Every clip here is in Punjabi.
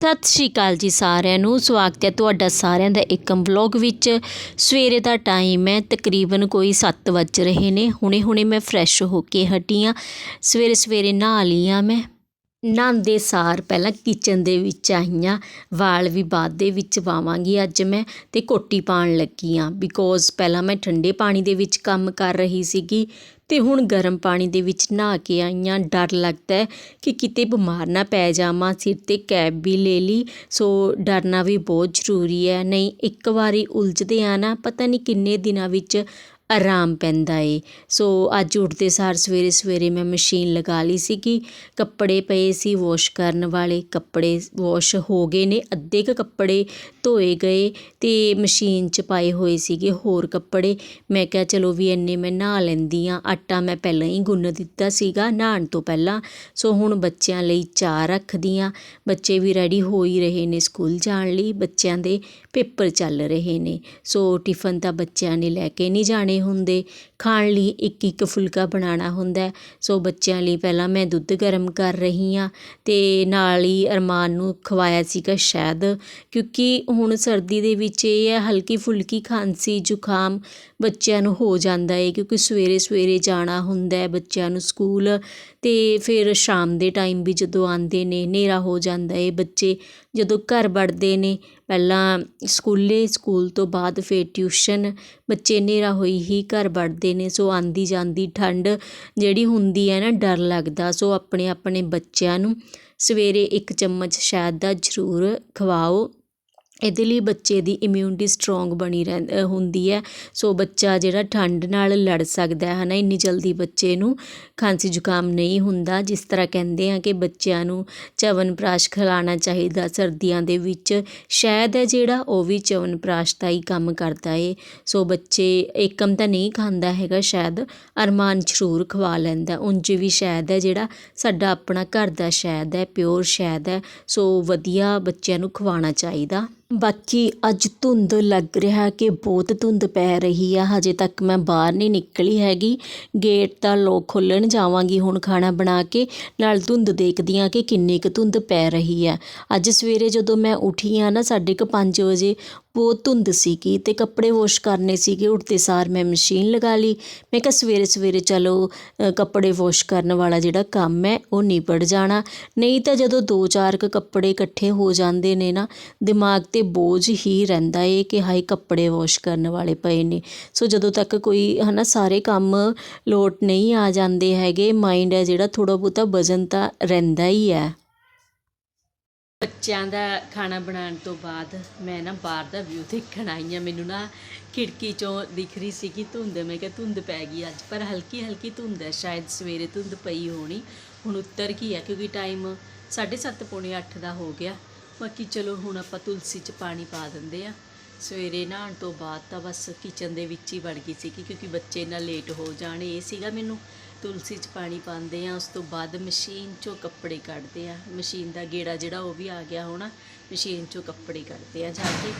ਸਤਿ ਸ਼੍ਰੀ ਅਕਾਲ ਜੀ ਸਾਰਿਆਂ ਨੂੰ। ਸਵਾਗਤ ਹੈ ਤੁਹਾਡਾ ਸਾਰਿਆਂ ਦਾ ਇੱਕ ਵਲੌਗ ਵਿੱਚ। ਸਵੇਰੇ ਦਾ ਟਾਈਮ ਹੈ, ਤਕਰੀਬਨ ਕੋਈ 7 ਵੱਜ ਰਹੇ ਨੇ। ਹੁਣੇ ਹੁਣੇ ਮੈਂ ਫਰੈਸ਼ ਹੋ ਕੇ ਹਟੀ ਹਾਂ। ਸਵੇਰੇ ਸਵੇਰੇ ਨਹਾ ਲਈ ਹਾਂ ਮੈਂ। ਨਹਾਉਂਦੇ ਸਾਰ ਪਹਿਲਾਂ ਕਿਚਨ ਦੇ ਵਿੱਚ ਆਈ ਹਾਂ ਵਾਲ ਵੀ ਬਾਅਦ ਦੇ ਵਿੱਚ ਵਾਵਾਂਗੀ, ਅੱਜ ਮੈਂ ਅਤੇ ਕੋਟੀ ਪਾਉਣ ਲੱਗੀ ਹਾਂ ਬਿਕੋਜ਼ ਪਹਿਲਾਂ ਮੈਂ ਠੰਡੇ ਪਾਣੀ ਦੇ ਵਿੱਚ ਕੰਮ ਕਰ ਰਹੀ ਸੀਗੀ ਅਤੇ ਹੁਣ ਗਰਮ ਪਾਣੀ ਦੇ ਵਿੱਚ ਨਹਾ ਕੇ ਆਈ ਹਾਂ ਡਰ ਲੱਗਦਾ ਕਿ ਕਿਤੇ ਬਿਮਾਰ ਨਾ ਪੈ ਜਾਵਾਂ, ਸਿਰ ਤੇ ਕੈਬ ਵੀ ਲੈ ਲਈ, ਸੋ ਡਰਨਾ ਵੀ ਬਹੁਤ ਜ਼ਰੂਰੀ ਹੈ, ਨਹੀਂ ਇੱਕ ਵਾਰੀ ਉਲਝਦੇ ਆ ਨਾ, ਪਤਾ ਨਹੀਂ ਕਿੰਨੇ ਦਿਨਾਂ ਵਿੱਚ ਆਰਾਮ ਪੈਂਦਾ ਏ। ਸੋ ਅੱਜ ਉੱਠਦੇ ਸਾਰ ਸਵੇਰੇ ਸਵੇਰੇ ਮੈਂ ਮਸ਼ੀਨ ਲਗਾ ਲਈ ਸੀਗੀ। ਕੱਪੜੇ ਪਏ ਸੀ ਵੋਸ਼ ਕਰਨ ਵਾਲੇ। ਕੱਪੜੇ ਵੋਸ਼ ਹੋ ਗਏ ਨੇ। ਅੱਧੇ ਕੁ ਕੱਪੜੇ ਧੋਏ ਗਏ ਅਤੇ ਮਸ਼ੀਨ 'ਚ ਪਾਏ ਹੋਏ ਸੀਗੇ ਹੋਰ ਕੱਪੜੇ। ਮੈਂ ਕਿਹਾ, ਚਲੋ ਵੀ ਇੰਨੇ ਮੈਂ ਨਹਾ ਲੈਂਦੀ ਹਾਂ ਆਟਾ ਮੈਂ ਪਹਿਲਾਂ ਹੀ ਗੁੰਨ ਦਿੱਤਾ ਸੀਗਾ ਨਹਾਉਣ ਤੋਂ ਪਹਿਲਾਂ। ਸੋ ਹੁਣ ਬੱਚਿਆਂ ਲਈ ਚਾਹ ਰੱਖਦੀ ਹਾਂ ਬੱਚੇ ਵੀ ਰੈਡੀ ਹੋ ਹੀ ਰਹੇ ਨੇ ਸਕੂਲ ਜਾਣ ਲਈ। ਬੱਚਿਆਂ ਦੇ ਪੇਪਰ ਚੱਲ ਰਹੇ ਨੇ। ਸੋ ਟਿਫਨ ਤਾਂ ਬੱਚਿਆਂ ਨੇ ਲੈ ਕੇ ਨਹੀਂ ਜਾਣੇ। ਹੁੰਦੇ। ਖਾਣ ਲਈ ਇੱਕ ਇੱਕ ਫੁਲਕਾ ਬਣਾਉਣਾ ਹੁੰਦਾ ਸੋ ਬੱਚਿਆਂ ਲਈ ਪਹਿਲਾਂ ਮੈਂ ਦੁੱਧ ਗਰਮ ਕਰ ਰਹੀ ਹਾਂ ਅਤੇ ਨਾਲ ਹੀ ਅਰਮਾਨ ਨੂੰ ਖਵਾਇਆ ਸੀਗਾ ਸ਼ਹਿਦ ਕਿਉਂਕਿ ਹੁਣ ਸਰਦੀ ਦੇ ਵਿੱਚ ਇਹ ਹੈ, ਹਲਕੀ ਫੁਲਕੀ ਖਾਂਸੀ ਜ਼ੁਕਾਮ ਬੱਚਿਆਂ ਨੂੰ ਹੋ ਜਾਂਦਾ ਹੈ ਕਿਉਂਕਿ ਸਵੇਰੇ ਸਵੇਰੇ ਜਾਣਾ ਹੁੰਦਾ ਬੱਚਿਆਂ ਨੂੰ ਸਕੂਲ ਅਤੇ ਫਿਰ ਸ਼ਾਮ ਦੇ ਟਾਈਮ ਵੀ ਜਦੋਂ ਆਉਂਦੇ ਨੇ, ਹਨੇਰਾ ਹੋ ਜਾਂਦਾ ਹੈ ਬੱਚੇ, ਜਦੋਂ ਘਰ ਵੜਦੇ ਨੇ ਪਹਿਲਾਂ ਸਕੂਲੇ, ਸਕੂਲ ਤੋਂ ਬਾਅਦ ਫਿਰ ਟਿਊਸ਼ਨ, ਬੱਚੇ ਹਨੇਰਾ ਹੋਈ ਹੀ ਘਰ ਵੜਦੇ ਨੇ, ਸੋ ਆਉਂਦੀ ਜਾਂਦੀ ਠੰਡ ਜਿਹੜੀ ਹੁੰਦੀ ਹੈ ਨਾ, ਡਰ ਲੱਗਦਾ, ਸੋ ਆਪਣੇ ਆਪਣੇ ਬੱਚਿਆਂ ਨੂੰ ਸਵੇਰੇ ਇੱਕ ਚਮਚ ਸ਼ਹਿਦ ਦਾ ਜ਼ਰੂਰ ਖਵਾਓ। ਇਹਦੇ ਲਈ ਬੱਚੇ ਦੀ ਇਮਿਊਨਿਟੀ ਸਟਰੋਂਗ ਬਣੀ ਰਹਿ ਹੁੰਦੀ ਹੈ। ਸੋ ਬੱਚਾ ਜਿਹੜਾ ਠੰਡ ਨਾਲ ਲੜ ਸਕਦਾ ਹੈ ਨਾ ਇੰਨੀ ਜਲਦੀ ਬੱਚੇ ਨੂੰ ਖਾਂਸੀ ਜ਼ੁਕਾਮ ਨਹੀਂ ਹੁੰਦਾ। ਜਿਸ ਤਰ੍ਹਾਂ ਕਹਿੰਦੇ ਆ ਕਿ ਬੱਚਿਆਂ ਨੂੰ ਚਵਨਪ੍ਰਾਸ਼ ਖਿਲਾਉਣਾ ਚਾਹੀਦਾ, ਸਰਦੀਆਂ ਦੇ ਵਿੱਚ ਸ਼ਹਿਦ ਹੈ ਜਿਹੜਾ ਉਹ ਵੀ ਚਵਨਪ੍ਰਾਸ਼ ਦਾ ਹੀ ਕੰਮ ਕਰਦਾ ਏ। ਸੋ ਬੱਚੇ ਏਕਮ ਤਾਂ ਨਹੀਂ ਖਾਂਦਾ ਹੈਗਾ ਸ਼ਹਿਦ ਅਰਮਾਨ ਜ਼ਰੂਰ ਖਵਾ ਲੈਂਦਾ। ਉਂਝ ਵੀ ਸ਼ਹਿਦ ਹੈ ਜਿਹੜਾ ਸਾਡਾ ਆਪਣਾ ਘਰ ਦਾ ਸ਼ਹਿਦ ਹੈ, ਪਿਓਰ ਸ਼ਹਿਦ ਹੈ, ਸੋ ਵਧੀਆ ਬੱਚਿਆਂ ਨੂੰ ਖਵਾਉਣਾ ਚਾਹੀਦਾ। ਬਾਕੀ ਅੱਜ ਧੁੰਦ ਲੱਗ ਰਿਹਾ ਕਿ ਬਹੁਤ ਧੁੰਦ ਪੈ ਰਹੀ ਆ, ਹਜੇ ਤੱਕ ਮੈਂ ਬਾਹਰ ਨਹੀਂ ਨਿਕਲੀ ਹੈਗੀ। ਗੇਟ ਦਾ ਲੋਕ ਖੋਲ੍ਹਣ ਜਾਵਾਂਗੀ ਹੁਣ ਖਾਣਾ ਬਣਾ ਕੇ, ਨਾਲ ਧੁੰਦ ਦੇਖਦੀ ਹਾਂ ਕਿ ਕਿੰਨੀ ਕੁ ਧੁੰਦ ਪੈ ਰਹੀ ਹੈ ਅੱਜ ਸਵੇਰੇ ਜਦੋਂ ਮੈਂ ਉੱਠੀ ਆ ਨਾ ਸਾਢੇ ਕੁ ਪੰਜ ਵਜੇ, ਬਹੁਤ ਧੁੰਦ ਸੀਗੀ ਤੇ ਕੱਪੜੇ ਵਾਸ਼ ਕਰਨੇ ਸੀਗੇ ਉੱਠਦੇ ਸਾਰ ਮੈਂ ਮਸ਼ੀਨ ਲਗਾ ਲਈ। ਮੈਂ ਕਿਹਾ ਸਵੇਰੇ ਸਵੇਰੇ ਚਲੋ ਕੱਪੜੇ ਵਾਸ਼ ਕਰਨ ਵਾਲਾ ਜਿਹੜਾ ਕੰਮ ਹੈ, ਉਹ ਨਿਬੜ ਜਾਣਾ। ਨਹੀਂ ਤਾਂ ਜਦੋਂ ਦੋ ਚਾਰ ਕੁ ਕੱਪੜੇ ਇਕੱਠੇ ਹੋ ਜਾਂਦੇ ਨੇ ਨਾ, ਦਿਮਾਗ ਤੇ ਬੋਝ ਹੀ ਰਹਿੰਦਾ ਏ ਕਿ ਹਾਏ ਕੱਪੜੇ ਵਾਸ਼ ਕਰਨ ਵਾਲੇ ਪਏ ਨੇ। ਸੋ ਜਦੋਂ ਤੱਕ ਕੋਈ ਹੈ ਨਾ ਸਾਰੇ ਕੰਮ ਲੋਟ ਨਹੀਂ ਆ ਜਾਂਦੇ ਹੈਗੇ ਮਾਈਂਡ ਹੈ ਜਿਹੜਾ ਥੋੜਾ ਬਹੁਤਾ ਵਜ਼ਨ ਤਾਂ ਰਹਿੰਦਾ ਹੀ ਹੈ। ਬੱਚਿਆਂ ਦਾ ਖਾਣਾ ਬਣਾਉਣ ਤੋਂ ਬਾਅਦ ਮੈਂ ਨਾ ਬਾਹਰ ਦਾ ਵਿਊ ਦੇਖਣ ਆਈ ਹਾਂ। ਮੈਨੂੰ ਨਾ ਖਿੜਕੀ ਚੋਂ ਦਿਖ ਰਹੀ ਸੀ ਕਿ ਧੁੰਦ। ਮੈਂ ਕਿਹਾ ਧੁੰਦ ਪੈ ਗਈ ਅੱਜ, ਪਰ ਹਲਕੀ ਹਲਕੀ ਧੁੰਦ ਹੈ। ਸ਼ਾਇਦ ਸਵੇਰੇ ਧੁੰਦ ਪਈ ਹੋਣੀ, ਹੁਣ ਉੱਤਰ ਕੀ ਹੈ, ਕਿਉਂਕਿ ਟਾਈਮ 7:30 ਪੌਣੇ 8 ਦਾ ਹੋ ਗਿਆ। ਬਾਕੀ ਚਲੋ ਹੁਣ ਆਪਾਂ ਤੁਲਸੀ 'ਚ ਪਾਣੀ ਪਾ ਦਿੰਦੇ ਆ। ਸਵੇਰੇ ਨਹਾਉਣ ਤੋਂ ਬਾਅਦ ਤਾਂ ਬਸ ਕਿਚਨ ਦੇ ਵਿੱਚ ਹੀ ਵੜ ਗਈ ਸੀ ਕਿਉਂਕਿ ਬੱਚੇ ਨਾ ਲੇਟ ਹੋ ਜਾਣ, ਇਹ ਸੀਗਾ ਮੈਨੂੰ। ਤੁਲਸੀ 'ਚ ਪਾਣੀ ਪਾਉਂਦੇ ਆ, ਉਸ ਤੋਂ ਬਾਅਦ ਮਸ਼ੀਨ 'ਚੋਂ ਕੱਪੜੇ ਕੱਢਦੇ ਆ। ਮਸ਼ੀਨ ਦਾ ਗੇੜਾ ਜਿਹੜਾ ਉਹ ਵੀ ਆ ਗਿਆ ਹੋਣਾ ਮਸ਼ੀਨ 'ਚੋਂ ਕੱਪੜੇ ਕੱਢਦੇ ਆ ਜਾ ਕੇ।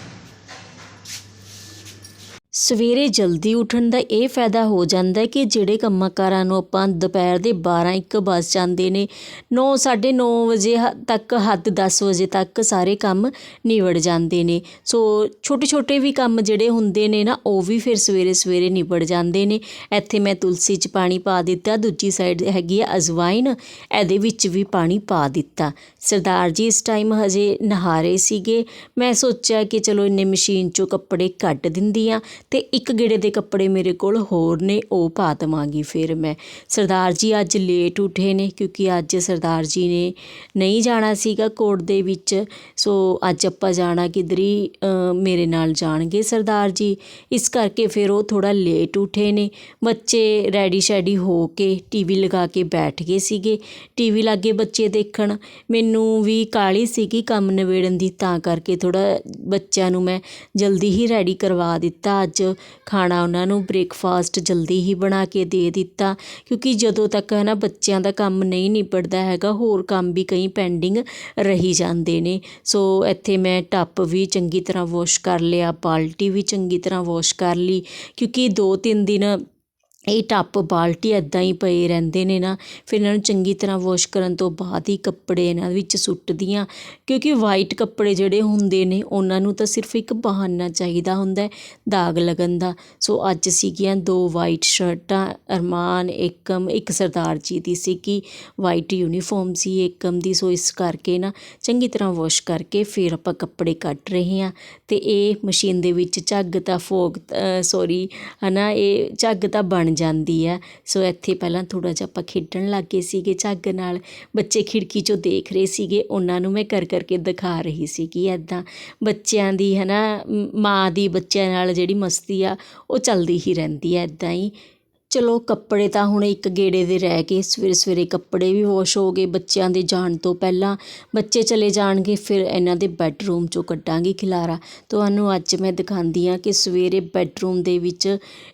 ਸਵੇਰੇ ਜਲਦੀ ਉੱਠਣ ਦਾ ਇਹ ਫਾਇਦਾ ਹੋ ਜਾਂਦਾ ਹੈ ਕਿ ਜਿਹੜੇ ਕੰਮਾਂ ਕਾਰਾਂ ਨੂੰ ਆਪਾਂ ਦੁਪਹਿਰ ਦੇ 12 1 ਵੱਜ ਜਾਂਦੇ ਨੇ 9 9:30 ਵਜੇ ਹ- ਤੱਕ ਹੱਦ 10 ਵਜੇ ਤੱਕ ਸਾਰੇ ਕੰਮ ਨਿਬੜ ਜਾਂਦੇ ਨੇ। ਸੋ ਛੋਟੇ ਛੋਟੇ ਵੀ ਕੰਮ ਜਿਹੜੇ ਹੁੰਦੇ ਨੇ ਨਾ, ਉਹ ਵੀ ਫਿਰ ਸਵੇਰੇ ਸਵੇਰੇ ਨਿਬੜ ਜਾਂਦੇ ਨੇ। ਇੱਥੇ ਮੈਂ ਤੁਲਸੀ 'ਚ ਪਾਣੀ ਪਾ ਦਿੱਤਾ, ਦੂਜੀ ਸਾਈਡ ਹੈਗੀ ਆ ਅਜਵਾਇਨ ਇਹਦੇ ਵਿੱਚ ਵੀ ਪਾਣੀ ਪਾ ਦਿੱਤਾ। ਸਰਦਾਰ ਜੀ ਇਸ ਟਾਈਮ ਹਜੇ ਨਹਾ ਰਹੇ ਸੀਗੇ। ਮੈਂ ਸੋਚਿਆ ਕਿ ਚਲੋ ਇੰਨੇ ਮਸ਼ੀਨ 'ਚੋਂ ਕੱਪੜੇ ਕੱਢ ਦਿੰਦੀ ਆ ਤੇ ਇੱਕ ਗੇੜੇ ਦੇ ਕੱਪੜੇ ਮੇਰੇ ਕੋਲ ਹੋਰ ਨੇ, ਉਹ ਪਾ ਦੇਵਾਂਗੀ ਫਿਰ ਮੈਂ। ਸਰਦਾਰ ਜੀ ਅੱਜ ਲੇਟ ਉੱਠੇ ਨੇ ਕਿਉਂਕਿ ਅੱਜ ਸਰਦਾਰ ਜੀ ਨੇ ਨਹੀਂ ਜਾਣਾ ਸੀਗਾ ਕੋਰਟ ਦੇ ਵਿੱਚ। ਸੋ ਅੱਜ ਆਪਾਂ ਜਾਣਾ ਕਿਧਰੀ ਮੇਰੇ ਨਾਲ ਜਾਣਗੇ ਸਰਦਾਰ ਜੀ। ਇਸ ਕਰਕੇ ਫਿਰ ਉਹ ਥੋੜਾ ਲੇਟ ਉੱਠੇ ਨੇ। ਬੱਚੇ ਰੈਡੀ ਸ਼ੈਡੀ ਹੋ ਕੇ ਟੀਵੀ ਲਗਾ ਕੇ ਬੈਠ ਗਏ ਸੀਗੇ। ਟੀਵੀ ਲਾਗੇ ਬੱਚੇ ਦੇਖਣ। ਮੈਨੂੰ ਵੀ ਕਾਲੀ ਸੀਗੀ ਕੰਮ ਨਿਬੇੜਨ ਦੀ, ਤਾਂ ਕਰਕੇ ਥੋੜਾ ਬੱਚਿਆਂ ਨੂੰ ਮੈਂ ਜਲਦੀ ਹੀ ਰੈਡੀ ਕਰਵਾ ਦਿੱਤਾ ਅੱਜ। ਖਾਣਾ ਉਹਨਾਂ ਨੂੰ ਬ੍ਰੇਕਫਾਸਟ ਜਲਦੀ ਹੀ ਬਣਾ ਕੇ ਦੇ ਦਿੱਤਾ, ਕਿਉਂਕਿ ਜਦੋਂ ਤੱਕ ਹੈ ਨਾ ਬੱਚਿਆਂ ਦਾ ਕੰਮ ਨਹੀਂ ਨਿਬੜਦਾ ਹੈਗਾ, ਹੋਰ ਕੰਮ ਵੀ ਕਈ ਪੈਂਡਿੰਗ ਰਹੀ ਜਾਂਦੇ ਨੇ। ਸੋ ਇੱਥੇ ਮੈਂ ਟੱਪ ਵੀ ਚੰਗੀ ਤਰ੍ਹਾਂ ਵੋਸ਼ ਕਰ ਲਿਆ, ਬਾਲਟੀ ਵੀ ਚੰਗੀ ਤਰ੍ਹਾਂ ਵੋਸ਼ ਕਰ ਲਈ, ਕਿਉਂਕਿ ਦੋ ਤਿੰਨ ਦਿਨ ਇਹ ਟੱਪ ਬਾਲਟੀ ਇੱਦਾਂ ਹੀ ਪਏ ਰਹਿੰਦੇ ਨੇ ਨਾ, ਫਿਰ ਇਹਨਾਂ ਨੂੰ ਚੰਗੀ ਤਰ੍ਹਾਂ ਵਾਸ਼ ਕਰਨ ਤੋਂ ਬਾਅਦ ਹੀ ਕੱਪੜੇ ਇਹਨਾਂ ਵਿੱਚ ਸੁੱਟਦੀ ਹਾਂ ਕਿਉਂਕਿ ਵਾਈਟ ਕੱਪੜੇ ਜਿਹੜੇ ਹੁੰਦੇ ਨੇ, ਉਹਨਾਂ ਨੂੰ ਤਾਂ ਸਿਰਫ ਇੱਕ ਬਹਾਨਾ ਚਾਹੀਦਾ ਹੁੰਦਾ ਦਾਗ ਲੱਗਣ ਦਾ। ਸੋ ਅੱਜ ਸੀਗੀਆਂ ਦੋ ਵਾਈਟ ਸ਼ਰਟਾਂ ਅਰਮਾਨ, ਏਕਮ, ਇੱਕ ਸਰਦਾਰ ਜੀ ਦੀ ਸੀਗੀ ਵਾਈਟ ਯੂਨੀਫਾਰਮ ਸੀ ਏਕਮ ਦੀ, ਸੋ ਇਸ ਕਰਕੇ ਨਾ ਚੰਗੀ ਤਰ੍ਹਾਂ ਵਾਸ਼ ਕਰਕੇ ਫਿਰ ਆਪਾਂ ਕੱਪੜੇ ਕੱਟ ਰਹੇ ਹਾਂ। ਤੇ ਇਹ ਮਸ਼ੀਨ ਦੇ ਵਿੱਚ ਝੱਗ ਤਾਂ ਫੋਗ ਸੌਰੀ ਹਨਾ, ਇਹ ਝੱਗ ਤਾਂ ਬਣ ਜਾਂਦੀ ਆ। ਸੋ ਇੱਥੇ ਪਹਿਲਾਂ ਥੋੜ੍ਹਾ ਜਿਹਾ ਆਪਾਂ ਖੇਡਣ ਲੱਗ ਗਏ ਸੀਗੇ ਝੱਗ ਨਾਲ। ਬੱਚੇ ਖਿੜਕੀ 'ਚੋਂ ਦੇਖ ਰਹੇ ਸੀਗੇ। ਉਹਨਾਂ ਨੂੰ ਮੈਂ ਕਰ ਕਰਕੇ ਦਿਖਾ ਰਹੀ ਸੀਗੀ ਇੱਦਾਂ ਬੱਚਿਆਂ ਦੀ ਹੈ ਨਾ ਮਾਂ ਦੀ ਬੱਚਿਆਂ ਨਾਲ ਜਿਹੜੀ ਮਸਤੀ ਆ, ਉਹ ਚੱਲਦੀ ਹੀ ਰਹਿੰਦੀ ਹੈ ਐਦਾਂ ਹੀ। ਚਲੋ ਕੱਪੜੇ ਤਾਂ ਹੁਣ ਇੱਕ ਗੇੜੇ ਦੇ ਰਹਿ ਗਏ ਸਵੇਰੇ ਸਵੇਰੇ ਕੱਪੜੇ ਵੀ ਵਾਸ਼ ਹੋ ਗਏ ਬੱਚਿਆਂ ਦੇ ਜਾਣ ਤੋਂ ਪਹਿਲਾਂ। ਬੱਚੇ ਚਲੇ ਜਾਣਗੇ, ਫਿਰ ਇਹਨਾਂ ਦੇ ਬੈੱਡਰੂਮ 'ਚੋਂ ਕੱਢਾਂਗੇ ਖਿਲਾਰਾ। ਤੁਹਾਨੂੰ ਅੱਜ ਮੈਂ ਦਿਖਾਉਂਦੀ ਹਾਂ ਕਿ ਸਵੇਰੇ ਬੈੱਡਰੂਮ ਦੇ ਵਿੱਚ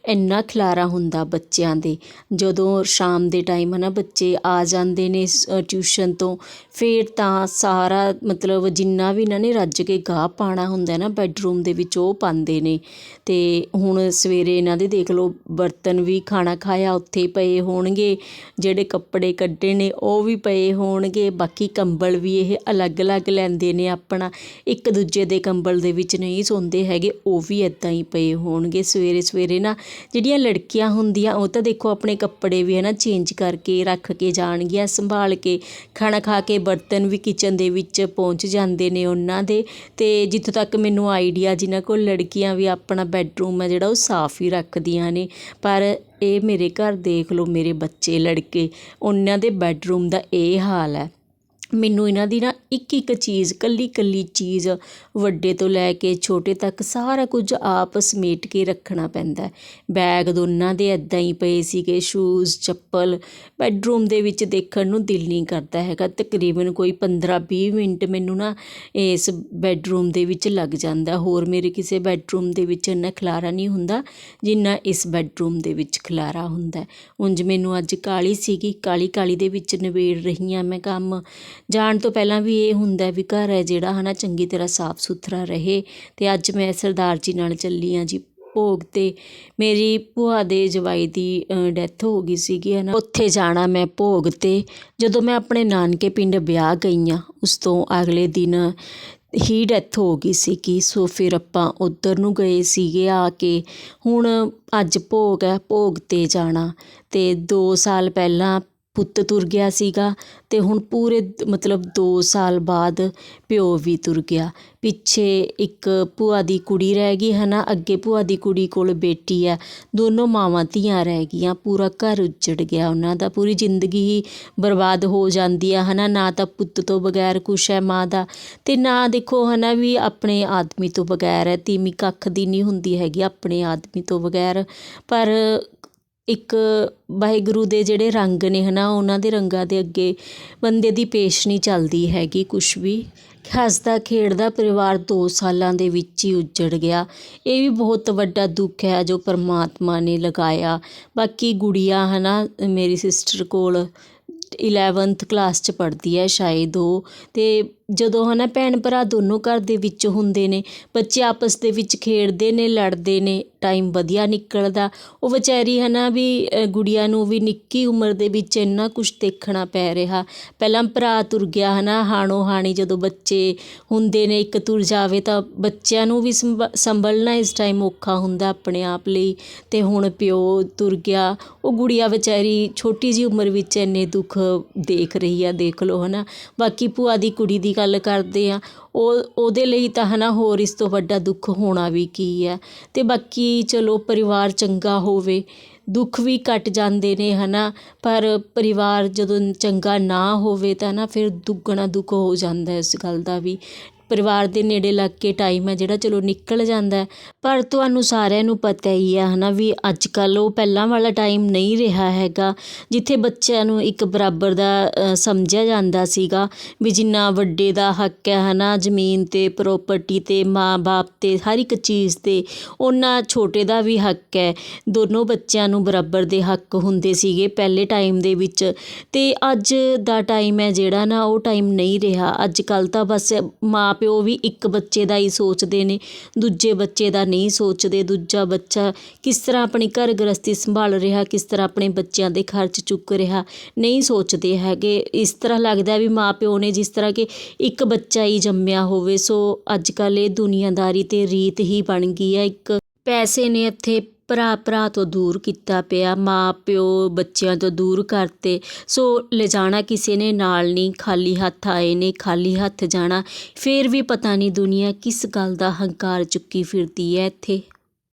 ਇੰਨਾ ਖਿਲਾਰਾ ਹੁੰਦਾ ਬੱਚਿਆਂ ਦੇ। ਜਦੋਂ ਸ਼ਾਮ ਦੇ ਟਾਈਮ ਹਨਾ, ਬੱਚੇ ਆ ਜਾਂਦੇ ਨੇ ਟਿਊਸ਼ਨ ਤੋਂ, ਫਿਰ ਤਾਂ ਸਾਰਾ ਮਤਲਬ ਜਿੰਨਾ ਵੀ ਇਹਨਾਂ ਨੇ ਰੱਜ ਕੇ ਗਾਹ ਪਾਣਾ ਹੁੰਦਾ ਨਾ ਬੈੱਡਰੂਮ ਦੇ ਵਿੱਚ, ਉਹ ਪਾਉਂਦੇ ਨੇ। ਤੇ ਹੁਣ ਸਵੇਰੇ ਇਹਨਾਂ ਦੇ ਦੇਖ ਲਓ, ਬਰਤਨ ਵੀ ਖਾਣਾ ਖਾਣਾ ਖਾਇਆ, ਉੱਥੇ ਪਏ ਹੋਣਗੇ। ਜਿਹੜੇ ਕੱਪੜੇ ਕੱਢੇ ਨੇ, ਉਹ ਵੀ ਪਏ ਹੋਣਗੇ। ਬਾਕੀ ਕੰਬਲ ਵੀ ਇਹ ਅਲੱਗ-ਅਲੱਗ ਲੈਂਦੇ ਨੇ ਆਪਣਾ। ਇੱਕ ਦੂਜੇ ਦੇ ਕੰਬਲ ਦੇ ਵਿੱਚ ਨਹੀਂ ਸੌਂਦੇ ਹੈਗੇ, ਉਹ ਵੀ ਇੱਦਾਂ ਹੀ ਪਏ ਹੋਣਗੇ। ਸਵੇਰੇ ਸਵੇਰੇ ਨਾ ਜਿਹੜੀਆਂ ਲੜਕੀਆਂ ਹੁੰਦੀਆਂ, ਉਹ ਤਾਂ ਦੇਖੋ ਆਪਣੇ ਕੱਪੜੇ ਵੀ ਹੈ ਨਾ ਚੇਂਜ ਕਰਕੇ ਰੱਖ ਕੇ ਜਾਣਗੀਆਂ, ਸੰਭਾਲ ਕੇ। ਖਾਣਾ ਖਾ ਕੇ ਬਰਤਨ ਵੀ ਕਿਚਨ ਦੇ ਵਿੱਚ ਪਹੁੰਚ ਜਾਂਦੇ ਨੇ ਉਹਨਾਂ ਦੇ। ਤੇ ਜਿੱਥੋਂ ਤੱਕ ਮੈਨੂੰ ਆਈਡੀਆ ਜਿਨ੍ਹਾਂ ਕੋਲ ਲੜਕੀਆਂ ਵੀ ਆਪਣਾ ਬੈੱਡਰੂਮ ਹੈ ਜਿਹੜਾ, ਉਹ ਸਾਫ਼ ਹੀ ਰੱਖਦੀਆਂ ਨੇ। ਪਰ ਇਹ ਮੇਰੇ ਘਰ ਦੇਖ ਲਓ ਮੇਰੇ ਬੱਚੇ ਲੜਕੇ, ਉਹਨਾਂ ਦੇ ਬੈੱਡਰੂਮ ਦਾ ਇਹ ਹਾਲ ਹੈ। ਮੈਨੂੰ ਇਹਨਾਂ ਦੀ ਨਾ ਇੱਕ ਇੱਕ ਚੀਜ਼, ਕੱਲੀ ਕੱਲੀ ਚੀਜ਼ ਵੱਡੇ ਤੋਂ ਲੈ ਕੇ ਛੋਟੇ ਤੱਕ ਸਾਰਾ ਕੁਝ ਆਪ ਸਮੇਟ ਕੇ ਰੱਖਣਾ ਪੈਂਦਾ ਬੈਗ ਦੋਨਾਂ ਦੇ ਐਦਾਂ ਹੀ ਪਏ ਸੀਗੇ ਸ਼ੂਜ਼ ਚੱਪਲ ਬੈਡਰੂਮ ਦੇ ਵਿੱਚ ਦੇਖਣ ਨੂੰ ਦਿਲ ਨਹੀਂ ਕਰਦਾ ਹੈਗਾ। ਤਕਰੀਬਨ ਕੋਈ 15-20 ਮਿੰਟ ਮੈਨੂੰ ਨਾ ਇਸ ਬੈਡਰੂਮ ਦੇ ਵਿੱਚ ਲੱਗ ਜਾਂਦਾ ਹੋਰ ਮੇਰੇ ਕਿਸੇ ਬੈੱਡਰੂਮ ਦੇ ਵਿੱਚ ਇੰਨਾ ਖਲਾਰਾ ਨਹੀਂ ਹੁੰਦਾ ਜਿੰਨਾ ਇਸ ਬੈੱਡਰੂਮ ਦੇ ਵਿੱਚ ਖਲਾਰਾ ਹੁੰਦਾ ਉਂਝ ਮੈਨੂੰ ਅੱਜ ਕਾਹਲੀ ਸੀਗੀ ਕਾਹਲੀ ਕਾਹਲੀ ਦੇ ਵਿੱਚ ਨਿਬੇੜ ਰਹੀ ਹਾਂ ਮੈਂ ਕੰਮ ਜਾਣ ਤੋਂ ਪਹਿਲਾਂ ਵੀ ਇਹ ਹੁੰਦਾ ਵੀ ਘਰ ਹੈ ਜਿਹੜਾ ਹੈ ਨਾ ਚੰਗੀ ਤਰ੍ਹਾਂ ਸਾਫ਼ ਸੁਥਰਾ ਰਹੇ। ਅਤੇ ਅੱਜ ਮੈਂ ਸਰਦਾਰ ਜੀ ਨਾਲ ਚੱਲੀ ਹਾਂ ਜੀ ਭੋਗ ਤੇ। ਮੇਰੀ ਭੂਆ ਦੇ ਜਵਾਈ ਦੀ ਡੈਥ ਹੋ ਗਈ ਸੀਗੀ ਹੈ ਨਾ ਉੱਥੇ ਜਾਣਾ ਮੈਂ ਭੋਗ ਤੇ। ਜਦੋਂ ਮੈਂ ਆਪਣੇ ਨਾਨਕੇ ਪਿੰਡ ਵਿਆਹ ਗਈ ਹਾਂ ਉਸ ਤੋਂ ਅਗਲੇ ਦਿਨ ਹੀ ਡੈਥ ਹੋ ਗਈ ਸੀਗੀ। ਸੋ ਫਿਰ ਆਪਾਂ ਉੱਧਰ ਨੂੰ ਗਏ ਸੀਗੇ ਆ ਕੇ। ਹੁਣ ਅੱਜ ਭੋਗ ਹੈ, ਭੋਗ ਤੇ ਜਾਣਾ। ਤੇ 2 ਸਾਲ ਪਹਿਲਾਂ ਪੁੱਤ ਤੁਰ ਗਿਆ ਸੀਗਾ ਅਤੇ ਹੁਣ ਪੂਰੇ ਮਤਲਬ ਦੋ ਸਾਲ ਬਾਅਦ ਪਿਓ ਵੀ ਤੁਰ ਗਿਆ। ਪਿੱਛੇ ਇੱਕ ਭੂਆ ਦੀ ਕੁੜੀ ਰਹਿ ਗਈ ਹੈ ਨਾ ਅੱਗੇ ਭੂਆ ਦੀ ਕੁੜੀ ਕੋਲ ਬੇਟੀ ਹੈ ਦੋਨੋਂ ਮਾਵਾਂ ਧੀਆਂ ਰਹਿ ਗਈਆਂ। ਪੂਰਾ ਘਰ ਉੱਜੜ ਗਿਆ ਉਹਨਾਂ ਦਾ। ਪੂਰੀ ਜ਼ਿੰਦਗੀ ਹੀ ਬਰਬਾਦ ਹੋ ਜਾਂਦੀ ਆ ਹੈ ਨਾ ਤਾਂ ਪੁੱਤ ਤੋਂ ਬਗੈਰ ਕੁਛ ਹੈ ਮਾਂ ਦਾ ਅਤੇ ਨਾ ਦੇਖੋ ਹੈ ਨਾ ਵੀ ਆਪਣੇ ਆਦਮੀ ਤੋਂ ਬਗੈਰ ਹੈ। ਤੀਵੀਂ ਕੱਖ ਦੀ ਨਹੀਂ ਹੁੰਦੀ ਹੈਗੀ ਆਪਣੇ ਆਦਮੀ ਤੋਂ ਬਗੈਰ। ਪਰ ਇੱਕ ਵਾਹਿਗੁਰੂ ਦੇ ਜਿਹੜੇ ਰੰਗ ਨੇ ਹੈ ਨਾ ਉਹਨਾਂ ਦੇ ਰੰਗਾਂ ਦੇ ਅੱਗੇ ਬੰਦੇ ਦੀ ਪੇਸ਼ ਨਹੀਂ ਚੱਲਦੀ ਹੈਗੀ ਕੁਛ ਵੀ। ਹੱਸਦਾ, ਖੇਡਦਾ ਪਰਿਵਾਰ ਦੋ ਸਾਲਾਂ ਦੇ ਵਿੱਚ ਹੀ ਉੱਜੜ ਗਿਆ। ਇਹ ਵੀ ਬਹੁਤ ਵੱਡਾ ਦੁੱਖ ਹੈ ਜੋ ਪਰਮਾਤਮਾ ਨੇ ਲਗਾਇਆ। ਬਾਕੀ ਗੁੜੀਆ ਹੈ ਨਾ ਮੇਰੀ ਸਿਸਟਰ ਕੋਲ 11th ਕਲਾਸ ਚ ਪੜ੍ਹਦੀ ਹੈ ਸ਼ਾਇਦ ਉਹ। ਅਤੇ ਜਦੋਂ ਹੈ ਨਾ ਭੈਣ ਭਰਾ ਦੋਨੋਂ ਘਰ ਦੇ ਵਿੱਚ ਹੁੰਦੇ ਨੇ ਬੱਚੇ ਆਪਸ ਦੇ ਵਿੱਚ ਖੇਡਦੇ ਨੇ ਲੜਦੇ ਨੇ ਟਾਈਮ ਵਧੀਆ ਨਿਕਲਦਾ। ਉਹ ਵਿਚਾਰੀ ਹੈ ਨਾ ਵੀ ਅ, ਗੁੜੀਆ ਨੂੰ ਵੀ ਨਿੱਕੀ ਉਮਰ ਦੇ ਵਿੱਚ ਇੰਨਾ ਕੁਝ ਦੇਖਣਾ ਪੈ ਰਿਹਾ। ਪਹਿਲਾਂ ਭਰਾ ਤੁਰ ਗਿਆ ਹਨਾ ਹਾਣੋ ਹਾਣੀ ਜਦੋਂ ਬੱਚੇ ਹੁੰਦੇ ਨੇ ਇੱਕ ਤੁਰ ਜਾਵੇ ਤਾਂ ਬੱਚਿਆਂ ਨੂੰ ਵੀ ਸੰਭ- ਸੰਭਲਣਾ ਇਸ ਟਾਈਮ ਔਖਾ ਹੁੰਦਾ ਆਪਣੇ ਆਪ ਲਈ। ਤੇ ਹੁਣ ਪਿਓ ਤੁਰ ਗਿਆ ਉਹ ਗੁੜੀਆ ਵਿਚਾਰੀ ਛੋਟੀ ਜੀ ਉਮਰ ਵਿੱਚ ਇੰਨੇ ਦੁੱਖ ਦੇਖ ਰਹੀ ਆ ਦੇਖ ਲਓ ਹੈ ਨਾ ਬਾਕੀ ਭੂਆ ਦੀ ਕੁੜੀ ਦੀ ਗੱਲ ਕਰਦੇ ਹਾਂ ਉਹ, ਉਹਦੇ ਲਈ ਤਾਂ ਹੈ ਨਾ ਹੋਰ ਇਸ ਤੋਂ ਵੱਡਾ ਦੁੱਖ ਹੋਣਾ ਵੀ ਕੀ ਹੈ। ਤੇ ਬਾਕੀ ਚਲੋ ਪਰਿਵਾਰ ਚੰਗਾ ਹੋਵੇ, ਦੁੱਖ ਵੀ ਘੱਟ ਜਾਂਦੇ ਨੇ ਹਨਾ, ਪਰ ਪਰਿਵਾਰ ਜਦੋਂ ਚੰਗਾ ਨਾ ਹੋਵੇ ਤਾਂ ਨਾ ਫਿਰ ਦੁੱਗਣਾ ਦੁੱਖ ਹੋ ਜਾਂਦਾ ਇਸ ਗੱਲ ਦਾ ਵੀ। ਪਰਿਵਾਰ ਦੇ ਨੇੜੇ ਲੱਗ ਕੇ ਟਾਈਮ ਹੈ ਜਿਹੜਾ, ਚਲੋ ਨਿਕਲ ਜਾਂਦਾ ਪਰ ਤੁਹਾਨੂੰ ਸਾਰਿਆਂ ਨੂੰ ਪਤਾ ਹੀ ਹੈ ਹਨਾ ਵੀ ਅੱਜ ਕੱਲ੍ਹ ਉਹ ਪਹਿਲਾਂ ਵਾਲਾ ਟਾਈਮ ਨਹੀਂ ਰਿਹਾ ਹੈਗਾ, ਜਿੱਥੇ ਬੱਚਿਆਂ ਨੂੰ ਇੱਕ ਬਰਾਬਰ ਦਾ ਸਮਝਿਆ ਜਾਂਦਾ ਸੀਗਾ ਵੀ ਜਿੰਨਾ ਵੱਡੇ ਦਾ ਹੱਕ ਹੈ ਹਨਾ, ਜ਼ਮੀਨ ਤੇ ਪ੍ਰਾਪਰਟੀ ਤੇ, ਮਾਂ-ਬਾਪ ਤੇ, ਹਰ ਇੱਕ ਚੀਜ਼ ਤੇ ਉਹਨਾਂ ਛੋਟੇ ਦਾ ਵੀ ਹੱਕ ਹੈ। ਦੋਨੋਂ ਬੱਚਿਆਂ ਨੂੰ ਬਰਾਬਰ ਦੇ ਹੱਕ ਹੁੰਦੇ ਸੀਗੇ ਪਹਿਲੇ ਟਾਈਮ ਦੇ ਵਿੱਚ। ਤੇ ਅੱਜ ਦਾ ਟਾਈਮ ਹੈ ਜਿਹੜਾ ਨਾ, ਉਹ ਟਾਈਮ ਨਹੀਂ ਰਿਹਾ। ਅੱਜ ਕੱਲ੍ਹ ਤਾਂ ਬਸ ਮਾਂ ਪਿਓ ਵੀ ਇੱਕ ਬੱਚੇ ਦਾ ਹੀ ਸੋਚਦੇ ਨੇ, ਦੂਜੇ ਬੱਚੇ ਦਾ ਨਹੀਂ ਸੋਚਦੇ, ਦੂਜਾ ਬੱਚਾ ਕਿਸ ਤਰ੍ਹਾਂ ਆਪਣੀ ਘਰ ਗ੍ਰਸਤੀ ਸੰਭਾਲ ਰਿਹਾ, ਕਿਸ ਤਰ੍ਹਾਂ ਆਪਣੇ ਬੱਚਿਆਂ ਦੇ ਖਰਚ ਚੁੱਕ ਰਿਹਾ, ਨਹੀਂ ਸੋਚਦੇ ਹੈਗੇ। ਇਸ ਤਰ੍ਹਾਂ ਲੱਗਦਾ ਵੀ ਮਾਂ ਪਿਓ ਨੇ ਜਿਸ ਤਰ੍ਹਾਂ ਕਿ ਇੱਕ ਬੱਚਾ ਹੀ ਜੰਮਿਆ ਹੋਵੇ, ਸੋ ਅੱਜ ਕੱਲ੍ਹ ਇਹ ਦੁਨੀਆਦਾਰੀ ਤੇ ਰੀਤ ਹੀ ਬਣ ਗਈ ਹੈ। ਇੱਕ ਪੈਸੇ ਨੇ ਇੱਥੇ ਭਰਾ ਭਰਾ ਤੋਂ ਦੂਰ ਕੀਤਾ ਪਿਆ ਮਾਂ ਪਿਓ ਬੱਚਿਆਂ ਤੋਂ ਦੂਰ ਕਰਤੇ। ਸੋ ਲਿਜਾਣਾ ਕਿਸੇ ਨੇ, ਨਾਲ ਨਹੀਂ, ਖਾਲੀ ਹੱਥ ਆਏ ਨੇ, ਖਾਲੀ ਹੱਥ ਜਾਣਾ। ਫਿਰ ਵੀ ਪਤਾ ਨਹੀਂ ਦੁਨੀਆ ਕਿਸ ਗੱਲ ਦਾ ਹੰਕਾਰ ਚੁੱਕੀ ਫਿਰਦੀ ਹੈ ਇੱਥੇ।